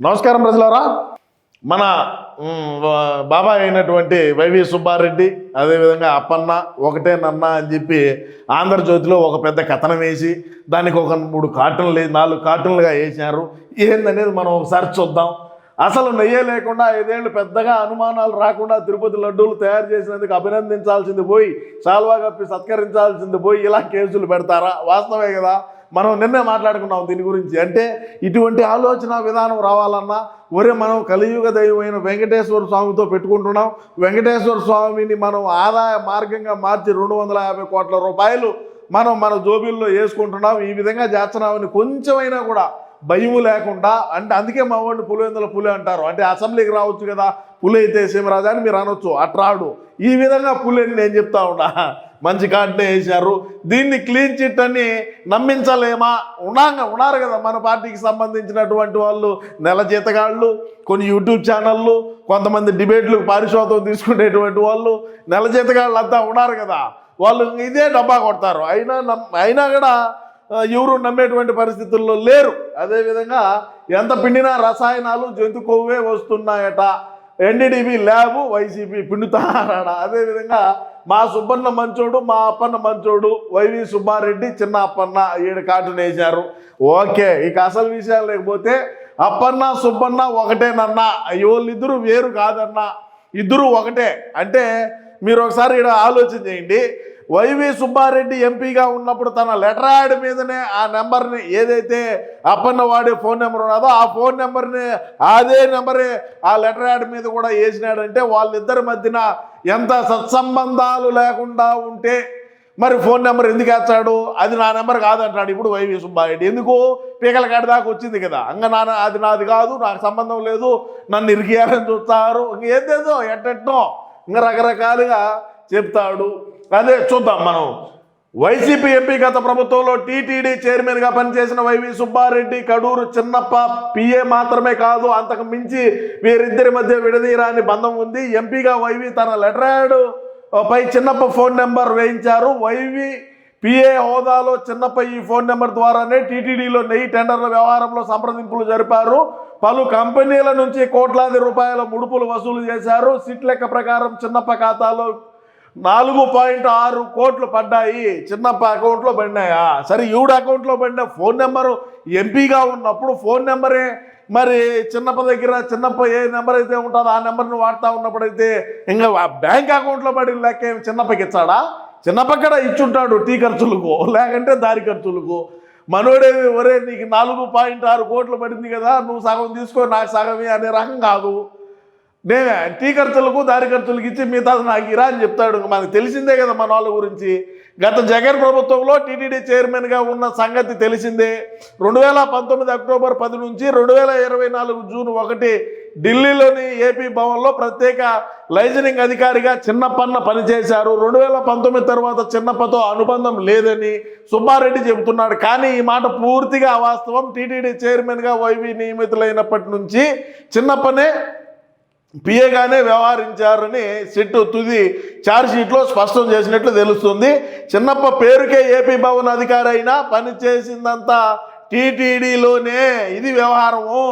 నమస్కారం ప్రజలారా. మన బాబాయ్ అయినటువంటి వైవి సుబ్బారెడ్డి అదేవిధంగా అప్పన్న ఒకటే నన్న అని చెప్పి ఆంధ్రజ్యోతిలో ఒక పెద్ద కథనం వేసి దానికి ఒక మూడు కార్టూన్లు నాలుగు కార్టూన్లుగా వేసినారు. ఏందనేది మనం ఒకసారి చూద్దాం. అసలు నెయ్యే లేకుండా ఐదేళ్ళు పెద్దగా అనుమానాలు రాకుండా తిరుపతి లడ్డూలు తయారు చేసినందుకు అభినందించాల్సింది పోయి సాల్వా కప్పి సత్కరించాల్సింది పోయి ఇలా కేసులు పెడతారా? వాస్తవే కదా. మనం నిన్నే మాట్లాడుకున్నాం దీని గురించి. అంటే ఇటువంటి ఆలోచన విధానం రావాలన్నా ఒరే మనం కలియుగ దైవమైన వెంకటేశ్వర స్వామితో పెట్టుకుంటున్నాం. వెంకటేశ్వర స్వామిని మనం ఆదాయ మార్గంగా మార్చి రెండు వందల యాభై కోట్ల రూపాయలు మనం మన జోబీల్లో వేసుకుంటున్నాం. ఈ విధంగా చేస్తున్నామని కొంచెమైనా కూడా భయం లేకుండా అంటే అందుకే మా వాడిని పులివెందుల పులి అంటారు. అంటే అసెంబ్లీకి రావచ్చు కదా పులి అయితే సీమరాజా అని మీరు అనొచ్చు. అట్రాడు. ఈ విధంగా పులి అని నేను చెప్తా ఉన్నా. మంచి కార్డునే వేశారు దీన్ని క్లీన్ చిట్ అని నమ్మించలేమా? ఉన్నాగా ఉన్నారు కదా మన పార్టీకి సంబంధించినటువంటి వాళ్ళు. నెల జీతగాళ్ళు కొన్ని యూట్యూబ్ ఛానళ్ళు కొంతమంది డిబేట్లు పారిశోధం తీసుకునేటువంటి వాళ్ళు. నెల జీతగాళ్ళు అంతా ఉన్నారు కదా. వాళ్ళు ఇదే డబ్బా కొడతారు. అయినా నమ్ అయినా కూడా ఎవరు నమ్మేటువంటి పరిస్థితుల్లో లేరు. అదేవిధంగా ఎంత పిండినా రసాయనాలు జంతు కొవ్వే వస్తున్నాయట. ఎన్డీడీబీ ల్యాబు వైసీపీ పిండుతారాడ? అదేవిధంగా మా సుబ్బన్న మంచోడు మా అప్పన్న మంచోడు వైవి సుబ్బారెడ్డి చిన్న అప్పన్న ఈయన కార్టూన్ వేశారు ఓకే ఇక అసలు విషయాలు లేకపోతే అప్పన్న సుబ్బన్న ఒకటేనన్న. వాళ్ళిద్దరూ వేరు కాదన్న. ఇద్దరు ఒకటే. అంటే మీరు ఒకసారి ఇక్కడ ఆలోచన చేయండి. వైవి సుబ్బారెడ్డి ఎంపీగా ఉన్నప్పుడు తన లెటర్ యాడ్ మీదనే ఆ నెంబర్ని ఏదైతే అప్పన్నవాడి ఫోన్ నెంబర్ ఉన్నదో ఆ ఫోన్ నెంబర్ని అదే నెంబరే ఆ లెటర్ యాడ్ మీద కూడా వేసినాడంటే వాళ్ళిద్దరి మధ్యన ఎంత సత్సంబంధాలు లేకుండా ఉంటే మరి ఫోన్ నెంబర్ ఎందుకు వేస్తాడు? అది నా నెంబర్ కాదంటాడు ఇప్పుడు వైవి సుబ్బారెడ్డి. ఎందుకు? పీకలకాడి దాకా వచ్చింది కదా. అంగ నాన్న అది నాది కాదు నాకు సంబంధం లేదు నన్ను ఇరికియాలని చూస్తారు. ఇంకేదేదో ఎట్టెట్టో? ఇంకా రకరకాలుగా చెప్తాడు. అదే చూద్దాం మనం. వైసీపీ ఎంపీ గత ప్రభుత్వంలో టీటీడీ చైర్మన్గా పనిచేసిన వైవి సుబ్బారెడ్డి కడూరు చిన్నప్ప పిఏ మాత్రమే కాదు అంతకు మించి వీరిద్దరి మధ్య విడదీరాని బంధం ఉంది. ఎంపీగా వైవి తన లెటర్ పై చిన్నప్ప ఫోన్ నెంబర్ వేయించారు. వైవి పిఏ హోదాలో చిన్నప్ప ఈ ఫోన్ నెంబర్ ద్వారానే టీటీడీలో నెయ్యి టెండర్ల వ్యవహారంలో సంప్రదింపులు జరిపారు. పలు కంపెనీల నుంచి కోట్లాది రూపాయల ముడుపులు వసూలు చేశారు. సిట్ లెక్క ప్రకారం చిన్నప్ప ఖాతాలో నాలుగు పాయింట్ ఆరు కోట్లు పడ్డాయి. చిన్నప్ప అకౌంట్లో పడినాయా? సరే ఈవిడ అకౌంట్లో పడిన ఫోన్ నెంబరు ఎంపీగా ఉన్నప్పుడు ఫోన్ నెంబరే. మరి చిన్నప్ప దగ్గర చిన్నప్ప ఏ నెంబర్ అయితే ఉంటుందో ఆ నెంబర్ని వాడుతూ ఉన్నప్పుడైతే ఇంకా ఆ బ్యాంక్ అకౌంట్లో పడి లెక్క చిన్నప్పకి ఇచ్చాడా? చిన్నప్పక్కడ ఇచ్చుంటాడు టీ ఖర్చులకు లేకంటే దారి ఖర్చులకు. మనోడే ఒరే నీకు నాలుగు పాయింట్ ఆరు కోట్లు పడింది కదా నువ్వు సగం తీసుకో నాకు సగమే అనే రకం కాదు. నేను టీ ఖర్చులకు దారి ఖర్చులకు ఇచ్చి మిగతా నాకు ఇరా అని చెప్తాడు. మనకు తెలిసిందే కదా మన వాళ్ళ గురించి. గత జగన్ ప్రభుత్వంలో టీటీడీ చైర్మన్గా ఉన్న సంగతి తెలిసిందే. రెండు వేల పంతొమ్మిది అక్టోబర్ పది నుంచి రెండు వేల ఇరవై నాలుగు జూన్ ఒకటి ఢిల్లీలోని ఏపీ భవన్లో ప్రత్యేక లైజనింగ్ అధికారిగా చిన్నప్పన్న పనిచేశారు. రెండు వేల పంతొమ్మిది తర్వాత చిన్నప్పతో అనుబంధం లేదని సుబ్బారెడ్డి చెబుతున్నాడు. కానీ ఈ మాట పూర్తిగా వాస్తవం టీటీడీ చైర్మన్గా వైవి నియమితులైనప్పటి నుంచి చిన్నప్పనే పిఏగానే వ్యవహరించారని సిట్ తుది ఛార్జ్షీట్లో స్పష్టం చేసినట్లు తెలుస్తుంది. చిన్నప్ప పేరుకే ఏపీ భవన్ అధికారి అయినా పని చేసిందంతా టీటీడీలోనే. ఇది వ్యవహారము.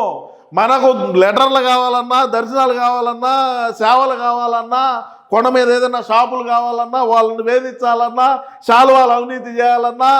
మనకు లెటర్లు కావాలన్నా దర్శనాలు కావాలన్నా సేవలు కావాలన్నా కొండ మీద ఏదైనా షాపులు కావాలన్నా వాళ్ళని వేధించాలన్నా శాలువాలు అవినీతి చేయాలన్నా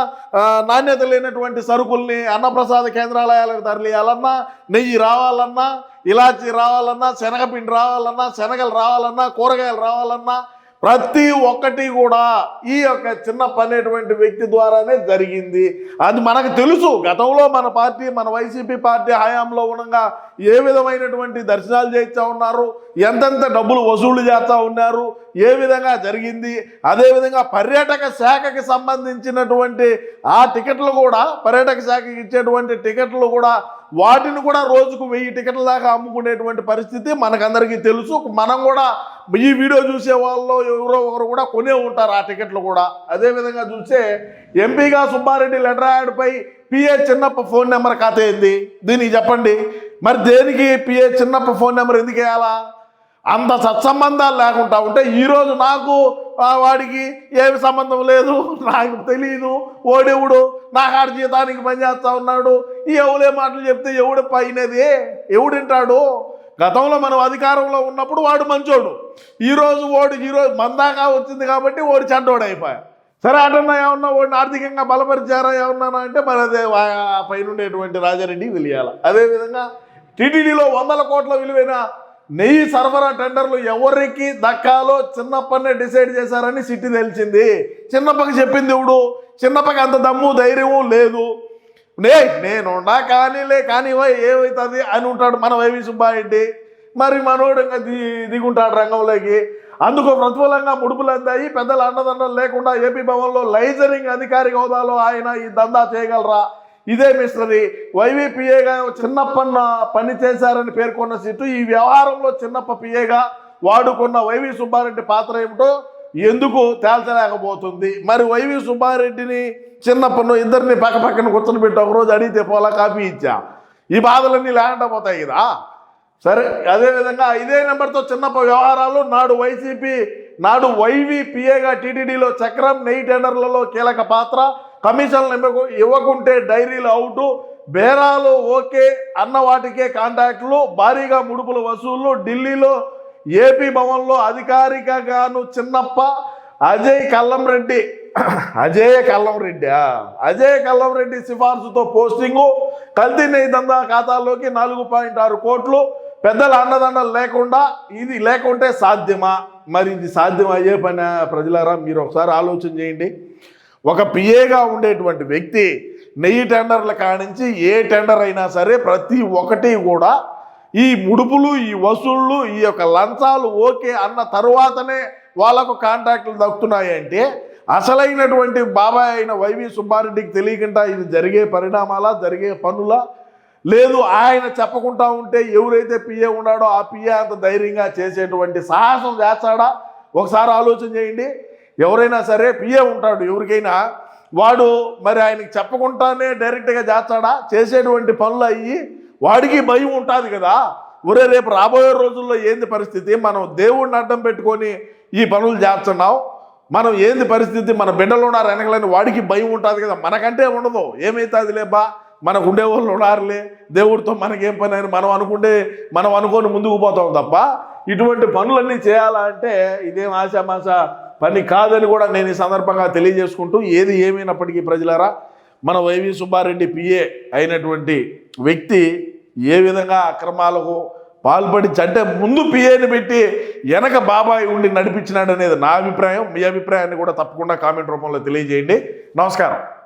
నాణ్యత లేనటువంటి సరుకుల్ని అన్నప్రసాద కేంద్రాలయాలకు తరలియాలన్నా నెయ్యి రావాలన్నా ఇలాచి రావాలన్నా శనగపిండి రావాలన్నా శనగలు రావాలన్నా కూరగాయలు రావాలన్నా ప్రతి ఒక్కటి కూడా ఈ యొక్క చిన్న పనేటువంటి వ్యక్తి ద్వారానే జరిగింది. అది మనకు తెలుసు. గతంలో మన పార్టీ మన వైసీపీ పార్టీ హయాంలో ఉండగా ఏ విధమైనటువంటి దర్శనాలు చేస్తూ ఉన్నారు? ఎంతెంత డబ్బులు వసూలు చేస్తూ ఉన్నారు? ఏ విధంగా జరిగింది? అదేవిధంగా పర్యాటక శాఖకి సంబంధించినటువంటి ఆ టికెట్లు కూడా పర్యాటక శాఖకి ఇచ్చేటువంటి టికెట్లు కూడా వాటిని కూడా రోజుకు వెయ్యి టికెట్ల దాకా అమ్ముకునేటువంటి పరిస్థితి మనకందరికీ తెలుసు. మనం కూడా ఈ వీడియో చూసే వాళ్ళు ఎవరో ఒకరు కూడా కొనే ఉంటారు ఆ టికెట్లు కూడా. అదేవిధంగా చూస్తే ఎంపీగా సుబ్బారెడ్డి లెటర్ యాడ్పై పిఏ చిన్నప్ప ఫోన్ నెంబర్ ఖాతా ఏంది? దీనికి చెప్పండి. మరి దేనికి పిఏ చిన్నప్ప ఫోన్ నెంబర్ ఎందుకు వేయాలా? అంత సత్సంబంధాలు లేకుండా ఉంటే ఈరోజు నాకు వాడికి ఏమి సంబంధం లేదు నాకు తెలియదు ఓడెవుడు నా కాడ జీతానికి పనిచేస్తా ఉన్నాడు ఈ ఎవలే మాటలు చెప్తే ఎవడు పైనది ఎవడింటాడు గతంలో మనం అధికారంలో ఉన్నప్పుడు వాడు మంచోడు. ఈరోజు ఓడు ఈరోజు మందాగా వచ్చింది కాబట్టి ఓడి చెడ్డోడు అయిపోయా. సరే అటన్నా ఏమన్నా వాడిని ఆర్థికంగా బలపరిచారా ఏమన్నా అంటే మరి అదే ఆ పైన ఉండేటువంటి రాజారెడ్డి తెలియాలి అదేవిధంగా టీటీడీలో వందల కోట్ల విలువైన నెయ్యి సరఫరా టెండర్లు ఎవరికి దక్కాలో చిన్నప్పనే డిసైడ్ చేశారని సిట్టి తెలిసింది. చిన్నప్పకి చెప్పింది ఇవుడు చిన్నప్పకి అంత దమ్ము ధైర్యము లేదు. నే నేను కానీలే కానివా ఏమవుతుంది అని ఉంటాడు మన వైవి సుబ్బారెడ్డి. మరి మనోడు ఇంకా ది దిగుంటాడు రంగంలోకి. అందుకు ప్రతిఫలంగా ముడుపులు అందాయి పెద్దల అండదండలు లేకుండా ఏపీ భవన్లో లైజరింగ్ అధికారి హోదాలో ఆయన ఈ దందా చేయగలరా? ఇదే మిస్టరీ. వైవీపీఏగా చిన్నప్పన్న పని చేశారని పేర్కొన్న సీటు ఈ వ్యవహారంలో చిన్నప్ప పిఏగా వాడుకున్న వైవి సుబ్బారెడ్డి పాత్ర ఏమిటో ఎందుకు తేల్చలేకపోతుంది? మరి వైవి సుబ్బారెడ్డిని చిన్నప్పను ఇద్దరిని పక్క పక్కన కూర్చొని ఒకరోజు అడిగితే పోలా కాపీ ఇచ్చా? ఈ బాధలన్నీ లేకుండా పోతాయి కదా సరే అదేవిధంగా ఇదే నెంబర్తో చిన్నప్ప వ్యవహారాలు నాడు వైసీపీ నాడు వైవీపీఏగా టీటీడీలో చక్రం నెయ్యి టెండర్లలో కీలక పాత్ర కమిషన్లు ఇవ్వకు- ఇవ్వకుంటే డైరీలు అవుటు. బేరాలు ఓకే అన్న వాటికే కాంటాక్ట్లు. భారీగా ముడుపుల వసూళ్ళు. ఢిల్లీలో ఏపీ భవన్లో అధికారికగాను చిన్నప్ప అజయ్ కల్లంరెడ్డి. అజయ్ కల్లంరెడ్డి అజయ్ కల్లంరెడ్డి సిఫార్సుతో పోస్టింగు. కల్తీ నెయ్యి దందా ఖాతాల్లోకి నాలుగు పాయింట్ ఆరు కోట్లు. పెద్దల అండదండలు లేకుండా ఇది లేకుంటే సాధ్యమా? మరి ఇది సాధ్యం అయ్యే పని ప్రజలారా? మీరు ఒకసారి ఆలోచన చేయండి. ఒక పిఏగా ఉండేటువంటి వ్యక్తి నెయ్యి టెండర్ల కానించి ఏ టెండర్ అయినా సరే ప్రతి ఒక్కటి కూడా ఈ ముడుపులు ఈ వసూళ్ళు ఈ యొక్క లంచాలు ఓకే అన్న తరువాతనే వాళ్ళకు కాంట్రాక్టులు దక్కుతున్నాయి అంటే అసలైనటువంటి బాబాయ్ అయిన వైవి సుబ్బారెడ్డికి తెలియకుండా ఇది జరిగే పరిణామాలా జరిగే పనులా? లేదు ఆయన చెప్పకుండా ఉంటే ఎవరైతే పిఏ ఉన్నాడో ఆ పిఏ అంత ధైర్యంగా చేసేటువంటి సాహసం చేస్తాడా? ఒకసారి ఆలోచన చేయండి. ఎవరైనా సరే పిఏ ఉంటాడు ఎవరికైనా. వాడు మరి ఆయనకి చెప్పకుండానే డైరెక్ట్గా చేస్తాడా? చేసేటువంటి పనులు అయ్యి వాడికి భయం ఉంటుంది కదా. ఒరే రేపు రాబోయే రోజుల్లో ఏంది పరిస్థితి? మనం దేవుడిని అడ్డం పెట్టుకొని ఈ పనులు చేస్తున్నాం. మనం ఏంది పరిస్థితి? మన బిడ్డలు ఉన్నారు వెనకలని వాడికి భయం ఉంటుంది కదా. మనకంటే ఉండదు. ఏమవుతుంది లేబా మనకు ఉండేవాళ్ళు ఉన్నారులే. దేవుడితో మనకేం పని అని మనం అనుకుంటే మనం అనుకొని ముందుకు పోతాం తప్ప. ఇటువంటి పనులన్నీ చేయాలంటే ఇదేం ఆశామాష? పని కాదని కూడా నేను ఈ సందర్భంగా తెలియజేసుకుంటూ ఏది ఏమైనప్పటికీ ప్రజలారా మన వైవి సుబ్బారెడ్డి పిఏ అయినటువంటి వ్యక్తి ఏ విధంగా అక్రమాలకు పాల్పడి అంటే ముందు పిఏని పెట్టి వెనక బాబాయ్ ఉండి నడిపించినాడు అనేది నా అభిప్రాయం. మీ అభిప్రాయాన్ని కూడా తప్పకుండా కామెంట్ రూపంలో తెలియజేయండి. నమస్కారం.